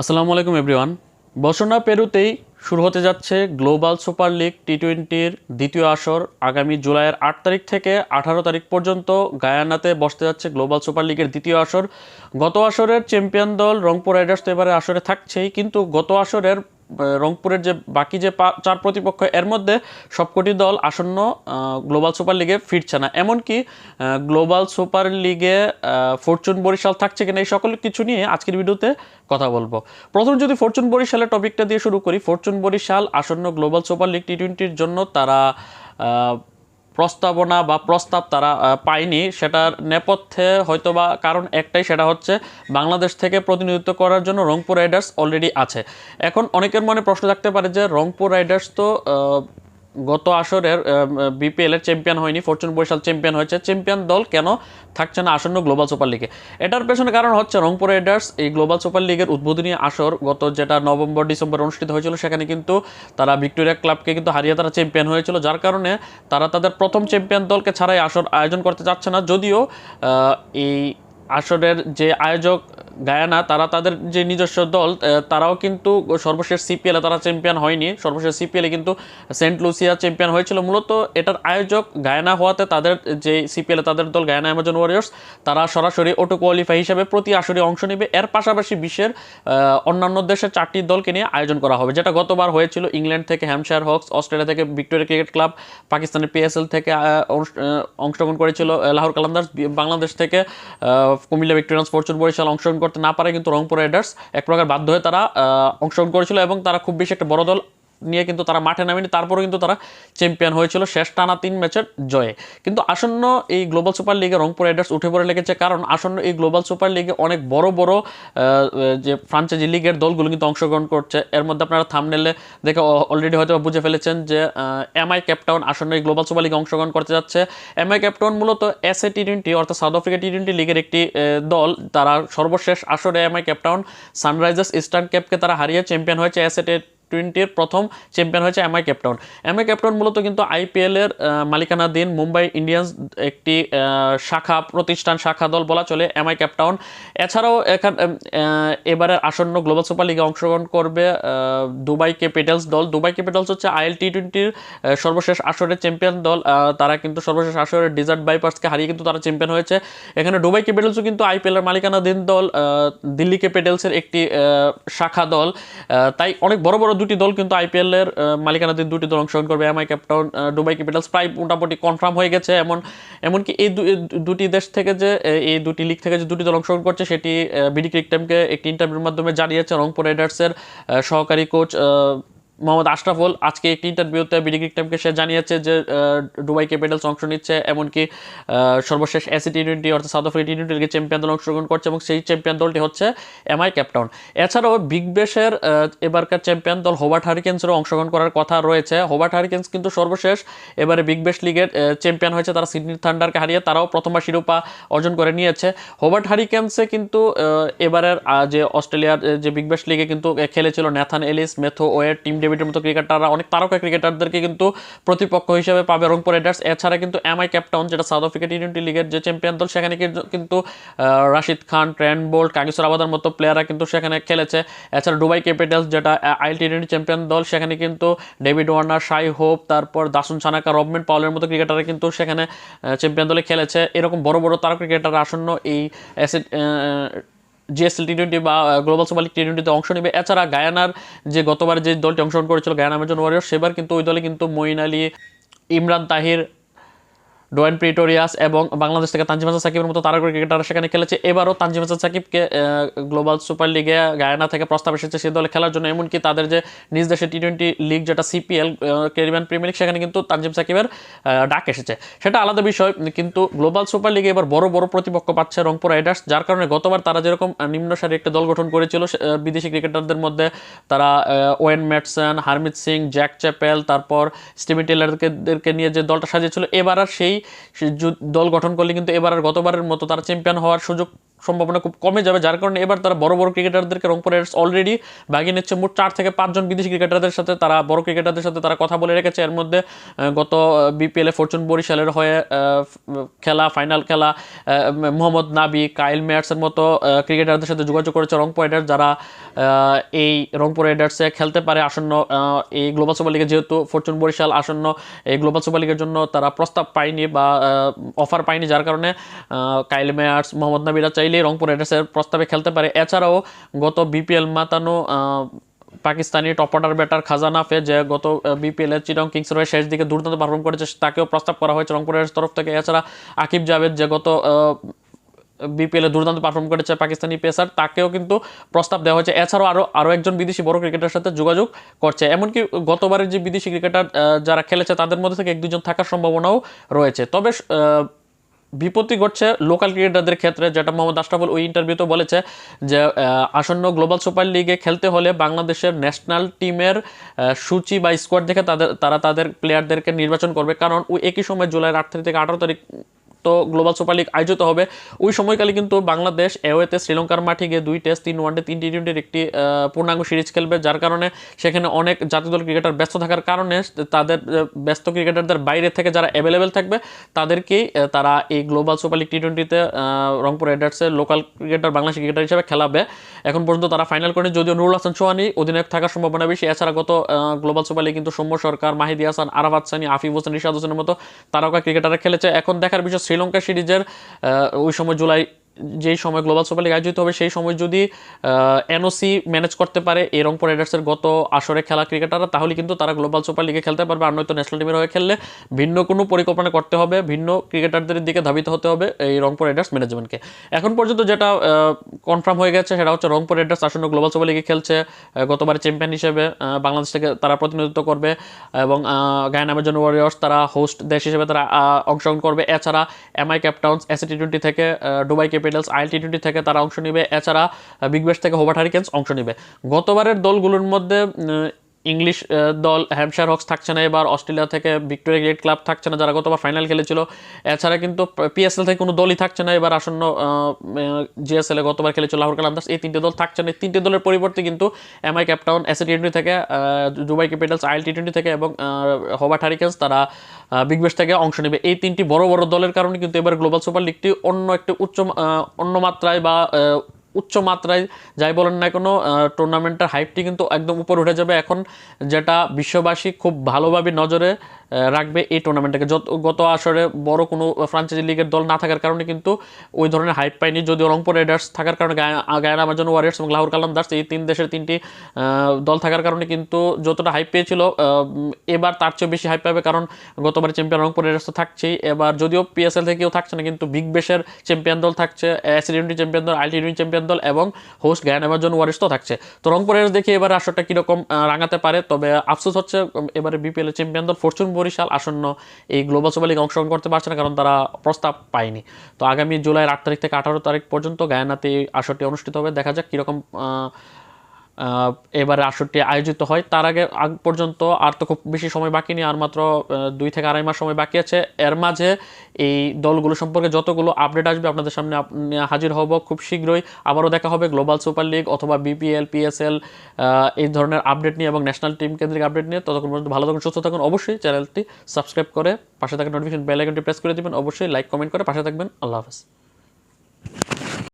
আসসালামু আলাইকুম, এভরিওয়ান। বসনা পেরুতেই শুরু হতে যাচ্ছে গ্লোবাল সুপার লিগ টি টোয়েন্টির দ্বিতীয় আসর। আগামী জুলাইয়ের আট তারিখ থেকে আঠারো তারিখ পর্যন্ত গায়ানাতে বসতে যাচ্ছে গ্লোবাল সুপার লিগের দ্বিতীয় আসর। গত আসরের চ্যাম্পিয়ন দল রংপুর রাইডার্স তো এবারে আসরে থাকছেই, কিন্তু গত আসরের রংপুরের যে বাকি যে চার প্রতিপক্ষ, এর মধ্যে সবকটি দল আসন্ন গ্লোবাল সুপার লিগে ফিরছে না। এমনকি গ্লোবাল সুপার লিগে ফরচুন বরিশাল থাকছে কিনা এই সকল কিছু নিয়ে আজকের ভিডিওতে কথা বলব। প্রথম যদি ফরচুন বরিশালের টপিকটা দিয়ে শুরু করি ফরচুন বরিশাল আসন্ন গ্লোবাল সুপার লিগ টি টোয়েন্টির জন্য তারা প্রস্তাবনা বা প্রস্তাব তারা পায়নি। সেটার নেপথ্যে হয়তো বা কারণ একটাই, সেটা হচ্ছে বাংলাদেশ থেকে প্রতিনিধিত্ব করার জন্য রংপুর রাইডার্স অলরেডি আছে। এখন অনেকের মনে প্রশ্ন থাকতে পারে যে রংপুর রাইডার্স তো গত আসরের বিপিএল এর চ্যাম্পিয়ন হয়নি ফরচুন বরিশাল চ্যাম্পিয়ন হয়েছে। চ্যাম্পিয়ন দল কেন থাকছে না আসন্ন গ্লোবাল সুপার লিগে এটার পেছনে কারণ হচ্ছে রংপুর রাইডার্স এই গ্লোবাল সুপার লিগের উদ্বোধনী আসর গত যেটা নভেম্বর, ডিসেম্বর অনুষ্ঠিত হয়েছিল, সেখানে কিন্তু তারা ভিক্টোরিয়া ক্লাবকে কিন্তু হারিয়ে তারা চ্যাম্পিয়ন হয়েছিল, যার কারণে তারা তাদের প্রথম চ্যাম্পিয়ন দলকে ছাড়াই আসর আয়োজন করতে চাচ্ছে না। যদিও এই আসরের যে আয়োজক গায়ানা, তারা তাদের যে নিজস্ব দল তারাও কিন্তু সর্বশেষ সিপিএলে তারা চ্যাম্পিয়ন হয়নি। সর্বশেষ সিপিএলে কিন্তু সেন্ট লুসিয়া চ্যাম্পিয়ন হয়েছিল। মূলত এটার আয়োজক গায়ানা হওয়াতে তাদের যে সিপিএলে তাদের দল গায়ানা অ্যামাজন ওয়ারিয়ার্স তারা সরাসরি অটো কোয়ালিফাই হিসেবে প্রতি আসরে অংশ নেবে। এর পাশাপাশি বিশ্বের অন্যান্য দেশের চারটি দলকে নিয়ে আয়োজন করা হবে, যেটা গতবার হয়েছিল ইংল্যান্ড থেকে হ্যামশায়ার হক্স অস্ট্রেলিয়া থেকে ভিক্টোরিয়া ক্রিকেট ক্লাব পাকিস্তানের পিএসএল থেকে অংশগ্রহণ করেছিল লাহোর কালান্দার্স বাংলাদেশ থেকে কুমিল্লা ভিক্টোরিয়ান্স ফরচুন বরিশাল অংশগ্রহণ করতে না পারে কিন্তু রংপুর রাইডার্স এক প্রকার বাধ্য হয়ে তারা অংশগ্রহণ করেছিল এবং তারা খুব বেশি একটা বড় দল নিয়ে কিন্তু তারা মাঠে নামেনি, তারপরেও কিন্তু তারা চ্যাম্পিয়ন হয়েছিল শেষ টানা তিন ম্যাচের জয়ে। কিন্তু আসন্ন এই গ্লোবাল সুপার লিগে রংপুর রাইডার্স উঠে পড়ে লেগেছে কারণ আসন্ন এই গ্লোবাল সুপার লিগে অনেক বড় বড় যে ফ্রাঞ্চাইজি লিগের দলগুলো কিন্তু অংশগ্রহণ করছে। এর মধ্যে আপনারা থামনেলে দেখে অলরেডি হয়তো বুঝে ফেলেছেন যে এমআই ক্যাপটাউন আসন্ন এই গ্লোবাল সুপার লিগে অংশগ্রহণ করতে যাচ্ছে। এমআই ক্যাপটাউন মূলত এস এ টি টোয়েন্টি অর্থাৎ সাউথ আফ্রিকা টি টোয়েন্টি লিগের একটি দল। তারা সর্বশেষ আসরে MI Cape Town Sunrisers Eastern ক্যাপকে তারা হারিয়ে চ্যাম্পিয়ন হয়েছে এস এ টোয়েন্টির প্রথম চ্যাম্পিয়ন হয়েছে এমআই ক্যাপটাউন এমআই ক্যাপটাউন মূলত কিন্তু আইপিএল এর মালিকানাধীন মুম্বাই ইন্ডিয়ান্স একটি শাখা, প্রতিষ্ঠান, শাখা দল বলা চলে এম এমআই ক্যাপটাউন এছাড়াও এখান এবারের আসন্ন গ্লোবাল সুপার লিগে অংশগ্রহণ করবে দুবাই ক্যাপিটালস দল। দুবাই ক্যাপিটালস হচ্ছে আইএল টি টোয়েন্টির সর্বশেষ আসরের চ্যাম্পিয়ন দল। তারা কিন্তু সর্বশেষ আসরের ডিজার্ট বাইপার্সকে হারিয়ে কিন্তু তারা চ্যাম্পিয়ন হয়েছে। এখানে দুবাই ক্যাপিটালসও কিন্তু আইপিএল এর মালিকানাধীন দল দিল্লি ক্যাপিটালসের একটি শাখা দল। তাই অনেক বড় বড় দুটি দল কিন্তু আইপিএল এর মালিকানাধীন দুটি দল অংশগ্রহণ করবে। এমআই ক্যাপটাউন দুবাই ক্যাপিটালস প্রায় মোটামুটি কনফার্ম হয়ে গেছে। এমন, এমনকি এই দুটি দেশ থেকে যে এই দুটি লিগ থেকে যে দুটি দল অংশগ্রহণ করছে, সেটি বিডি ক্রিক টাইমকে একটি ইন্টারভিউর মাধ্যমে জানিয়েছে। রংপুর রাইডার্সের সহকারী কোচ মোহাম্মদ আশরাফুল আজকে একটি ইন্টারভিউতে বিডি ক্রিক টাইমকে সে জানিয়েছে যে দুবাই ক্যাপিটালস অংশ নিচ্ছে, এমনকি সর্বশেষ এসি টি টোয়েন্টি অর্থাৎ সাউথ আফ্রিকা টি টোয়েন্টি লিগের চ্যাম্পিয়ন দল অংশগ্রহণ করছে এবং সেই চ্যাম্পিয়ন দলটি হচ্ছে এমআই ক্যাপটাউন এছাড়াও বিগ বেশের এবারকার চ্যাম্পিয়ন দল হোবার্ট হারিকেন্সেরও অংশগ্রহণ করার কথা রয়েছে। হোবার্ট হারিকেন্স কিন্তু সর্বশেষ এবারে বিগ বেশ লিগের চ্যাম্পিয়ন হয়েছে। তারা সিডনি থান্ডারকে হারিয়ে তারাও প্রথমবার শিরোপা অর্জন করে নিয়েছে। হোবার্ট হারিকেন্সে কিন্তু এবারের যে অস্ট্রেলিয়ার যে বিগ ব্যাশ লিগে কিন্তু খেলেছিল ন্যাথান এলিস মেথো ওয়ের টিম ডেভিডের মতো ক্রিকেটাররা, অনেক তারকা ক্রিকেটারদেরকে কিন্তু প্রতিপক্ষ হিসেবে পাবে রংপুর রাইডার্স। এছাড়া কিন্তু এমআই ক্যাপটাউন যেটা সাউথ আফ্রিকা টি টোয়েন্টি লিগের যে চ্যাম্পিয়ন দল, সেখানে কিন্তু- Rashid Khan, Trent Boult Kagiso আবাদের মতো প্লেয়াররা কিন্তু সেখানে খেলেছে। এছাড়া দুবাই ক্যাপিটালস, যেটা আইএল টি টোয়েন্টি চ্যাম্পিয়ন দল, সেখানে কিন্তু ডেভিড ওয়ার্নার শাই হোপ, তারপর দাসুন সানাকা, রবমেন পাউলের মতো ক্রিকেটাররা কিন্তু সেখানে চ্যাম্পিয়ন দলে খেলেছে। এরকম বড় বড় তারকা ক্রিকেটার আসন্ন এই অ্যাসেট জিএসএল টি টোয়েন্টি বা গ্লোবাল সুপার লিগ টি টোয়েন্টিতে অংশ নেবে। এছাড়া গায়ানার যে গতবার যে দলটি অংশগ্রহণ করেছিল গায়ানা মেজন ওয়ারিয়র সেবার কিন্তু ওই দলে কিন্তু মঈন আলী, ইমরান তাহির ডোয়েন প্রিটোরিয়াস এবং বাংলাদেশ থেকে তানজিম হাসান সাকিবের মতো তারকা ক্রিকেটাররা সেখানে খেলেছে। এবারও তানজিম হাসান সাকিবকে গ্লোবাল সুপার লিগে গায়ানা থেকে প্রস্তাব এসেছে সেই দলে খেলার জন্য। এমনকি তাদের যে নিজ দেশে টি টোয়েন্টি লিগ, যেটা সিপিএল ক্যারিবিয়ান প্রিমিয়ার লিগ সেখানে কিন্তু তানজিম সাকিবের ডাক এসেছে। সেটা আলাদা বিষয়, কিন্তু গ্লোবাল সুপার লিগে এবার বড় বড় প্রতিপক্ষ পাচ্ছে রংপুর রাইডার্স, যার কারণে গতবার তারা যেরকম নিম্ন সারি একটা দল গঠন করেছিল বিদেশি ক্রিকেটারদের মধ্যে তারা Wayne Madsen, Harmeet Singh, Zak Chappell, তারপর স্টিভেন টেলারকে নিয়ে যে দলটা সাজিয়েছিল, এবার আর সেই দল গঠন করলে কিন্তু এবার আর গতবারের মতো তারা চ্যাম্পিয়ন হওয়ার সুযোগ সম্ভাবনা খুব কমে যাবে, যার কারণে এবার তারা বড় বড় ক্রিকেটারদেরকে রংপুর রাইডার্স অলরেডি বাগিয়ে নিচ্ছে। মোট চার থেকে পাঁচজন বিদেশি ক্রিকেটারদের সাথে তারা, বড় ক্রিকেটারদের সাথে তারা কথা বলে রেখেছে। এর মধ্যে গত বিপিএল ফরচুন বরিশালের হয়ে খেলা ফাইনাল খেলা মোহাম্মদ নাবি, কাইল মেয়ার্সের মতো ক্রিকেটারদের সাথে যোগাযোগ করেছে রংপুর রাইডার্স যারা এই রংপুর রাইডার্সে খেলতে পারে আসন্ন এই গ্লোবাল সুপার লিগে যেহেতু ফরচুন বরিশাল আসন্ন, এই গ্লোবাল সুপার লিগের জন্য তারা প্রস্তাব পায়নি বা অফার পায়নি। যার কারণে কাইল মেয়ার্স, মোহাম্মদ নাবিরা চাইলেই রংপুর রাইডার্সের প্রস্তাবে খেলতে পারে। এছাড়াও গত বিপিএল মাতানো পাকিস্তানি টপ অর্ডার ব্যাটার খাজানাফে যে গত বিপিএল চিরং কিংসের হয়ে শেষ দিকে দুর্দান্ত পারফর্ম করেছে, তাকেও প্রস্তাব করা হয়েছে রংপুর রাইডার্স তরফ থেকে। এছাড়া আকিব জাভেদ, যে গত বিপিএল দুর্দান্ত পারফর্ম করেছে পাকিস্তানি পেসার, তাকেও কিন্তু প্রস্তাব দেওয়া হয়েছে। এছাড়াও আরও আরও একজন বিদেশি বড় ক্রিকেটারের সাথে যোগাযোগ করছে। এমনকি গতবারের যে বিদেশি ক্রিকেটার যারা খেলেছে, তাদের মধ্যে থেকে এক দুজন থাকার সম্ভাবনাও রয়েছে। তবে বিপত্তি ঘটছে লোকাল ক্রিকেটারদের ক্ষেত্রে, যেটা মোহাম্মদ আশরাফুল ওই ইন্টারভিউতে বলেছে যে আসন্ন গ্লোবাল সুপার লিগে খেলতে হলে বাংলাদেশের ন্যাশনাল টিমের সূচি বা স্কোয়াড দেখে তাদের, তারা তাদের প্লেয়ারদেরকে নির্বাচন করবে। কারণ ওই একই সময় জুলাইয়ের আট থেকে আঠারো তারিখ গ্লোবাল সুপার লিগ আয়োজিত হবে। ওই সময়কালে কিন্তু বাংলাদেশ এওয়েতে শ্রীলঙ্কার মাঠে গিয়ে দুই টেস্ট তিন ওয়ানডে তিন টি টোয়েন্টির একটি পূর্ণাঙ্গ সিরিজ খেলবে, যার কারণে সেখানে অনেক জাতীয় দল ক্রিকেটার ব্যস্ত থাকার কারণে তাদের ব্যস্ত ক্রিকেটারদের বাইরে থেকে যারা অ্যাভেলেবেল থাকবে, তাদেরকেই তারা এই গ্লোবাল সুপার লিগ টি টোয়েন্টিতে রংপুর রাইডার্সের লোকাল ক্রিকেটার বাংলাদেশি ক্রিকেটার হিসেবে খেলাবে। এখন পর্যন্ত তারা ফাইনাল করেনি, যদিও নুরুল হাসান সোহানি অধিনায়ক থাকার সম্ভাবনা বেশি। এছাড়া গত গ্লোবাল সুপার লিগ কিন্তু সৌম্য সরকার, মাহিদি হাসান, আরাফাত সানি, আফিফ হোসেন, রিশাদ হোসেনের মতো তারকা ক্রিকেটাররা খেলেছে। এখন দেখার বিষয় শ্রীলঙ্কা সিরিজের ওই সময় জুলাই যেই সময় গ্লোবাল সুপার লিগ আয়োজিত হবে, সেই সময় যদি এনওসি ম্যানেজ করতে পারে এই রংপুর রাইডার্সের গত আসরে খেলা ক্রিকেটাররা, তাহলে কিন্তু তারা গ্লোবাল সুপার লিগে খেলতে পারবে। আর নয়তো ন্যাশনাল টিমের হয়ে খেললে ভিন্ন কোনো পরিকল্পনা করতে হবে, ভিন্ন ক্রিকেটারদের দিকে ধাবিত হতে হবে এই রংপুর রাইডার্স ম্যানেজমেন্টকে এখন পর্যন্ত যেটা কনফার্ম হয়ে গেছে, সেটা হচ্ছে রংপুর রাইডার্স আসন্ন গ্লোবাল সুপার লিগে খেলছে গতবার চ্যাম্পিয়ন হিসেবে বাংলাদেশ থেকে তারা প্রতিনিধিত্ব করবে এবং গায়ন আমাজন ওয়ারিয়র্স তারা হোস্ট দেশ হিসেবে তারা অংশগ্রহণ করবে। এছাড়া MI Cape Towns S A T twenty থেকে Dubai Capitals IL T twenty থেকে তারা অংশ নেবে। এছাড়া বিগ ব্যাশ থেকে হোবার্ট হারিকেন্স অংশ নেবে। গতবারের দলগুলোর মধ্যে ইংলিশ দল হ্যাম্পশায়ার হক্স থাকছে না। এবার অস্ট্রেলিয়া থেকে ভিক্টোরিয়া ক্রিকেট ক্লাব থাকছে না। যারা গতবার ফাইনাল খেলেছিল। এছাড়া কিন্তু পিএসএল থেকে কোনো দলই থাকছে না। এবার আসন্ন জিএসএল এ গতবার খেলেছিল লাহোর কালান্দাস এই তিনটে দল থাকছে না। এই তিনটে দলের পরিবর্তে কিন্তু MI Cape Town S A T twenty থেকে Dubai Capitals IL T twenty থেকে এবং হোবার্ট হারিকেন্স তারা বিগ ব্যাশ থেকে অংশ নেবে। এই তিনটি বড় বড় দলের কারণে কিন্তু এবার গ্লোবাল সুপার লিগটি অন্য একটি উচ্চ অন্য মাত্রায় বা উচ্চ মাত্রায় যাই বলেন না কোনো টুর্নামেন্টের হাইপটি কিন্তু একদম উপর উঠে যাবে। এখন যেটা বিশ্ববাসী খুব ভালোভাবে নজরে রাখবে এই টুর্নামেন্টটাকে যত গত আসরে বড় কোনো ফ্রাঞ্চাইজি লিগের দল না থাকার কারণে কিন্তু ওই ধরনের হাইপ পায়নি। যদিও রংপুর রাইডার্স থাকার কারণে গায়ন আমাজন ওয়ারিয়ার্স এবং লাহোর কালান্দার্স এই তিন দেশের তিনটি দল থাকার কারণে কিন্তু যতটা হাইপ পেয়েছিল এবার তার চেয়ে বেশি হাইপ পাবে কারণ গতবার চ্যাম্পিয়ন রংপুর রাইডার্স তো থাকছেই। এবার যদিও পিএসএল থেকেও থাকছে না, কিন্তু বিগ বেশের চ্যাম্পিয়ন দল থাকছে এসিডেন্টি চ্যাম্পিয়ন দল আইটি চ্যাম্পিয়ন দল এবং হোস্ট গায়ন আমাজন ওয়ারিয়ার্স তো থাকছে। তো রংপুর রাইডার্স দেখি এবার আসরটা কীরকম রাঙাতে পারে, তবে আফসোস হচ্ছে এবারে বিপিএল চ্যাম্পিয়ন দল ফরচুন বরিশাল আসন্ন এই গ্লোবাল সুপার লিগে অংশগ্রহণ করতে পারছে না, কারণ তারা প্রস্তাব পায়নি। তো আগামী জুলাইয়ের আট তারিখ থেকে আঠারো তারিখ পর্যন্ত গায়ানাতে এই আসরটি অনুষ্ঠিত হবে। দেখা যাক কীরকম এবারে আসরটি আয়োজিত হয়। তার আগে, আগ পর্যন্ত আর তো খুব বেশি সময় বাকি নেই, আর মাত্র দুই থেকে আড়াই মাস সময় বাকি আছে। এর মাঝে এই দলগুলো সম্পর্কে যতগুলো আপডেট আসবে আপনাদের সামনে হাজির হব খুব শীঘ্রই। আবারও দেখা হবে গ্লোবাল সুপার লিগ অথবা বিপিএল, পিএসএল এই ধরনের আপডেট নিয়ে এবং ন্যাশনাল টিম কেন্দ্রিক আপডেট নিয়ে। ততক্ষণ পর্যন্ত ভালো থাকুন, সুস্থ থাকুন। অবশ্যই চ্যানেলটি সাবস্ক্রাইব করে পাশে থাকা নোটিফিকেশন বেল আইকনটি প্রেস করে দিবেন। অবশ্যই লাইক কমেন্ট করে পাশে থাকবেন। আল্লাহ হাফেজ।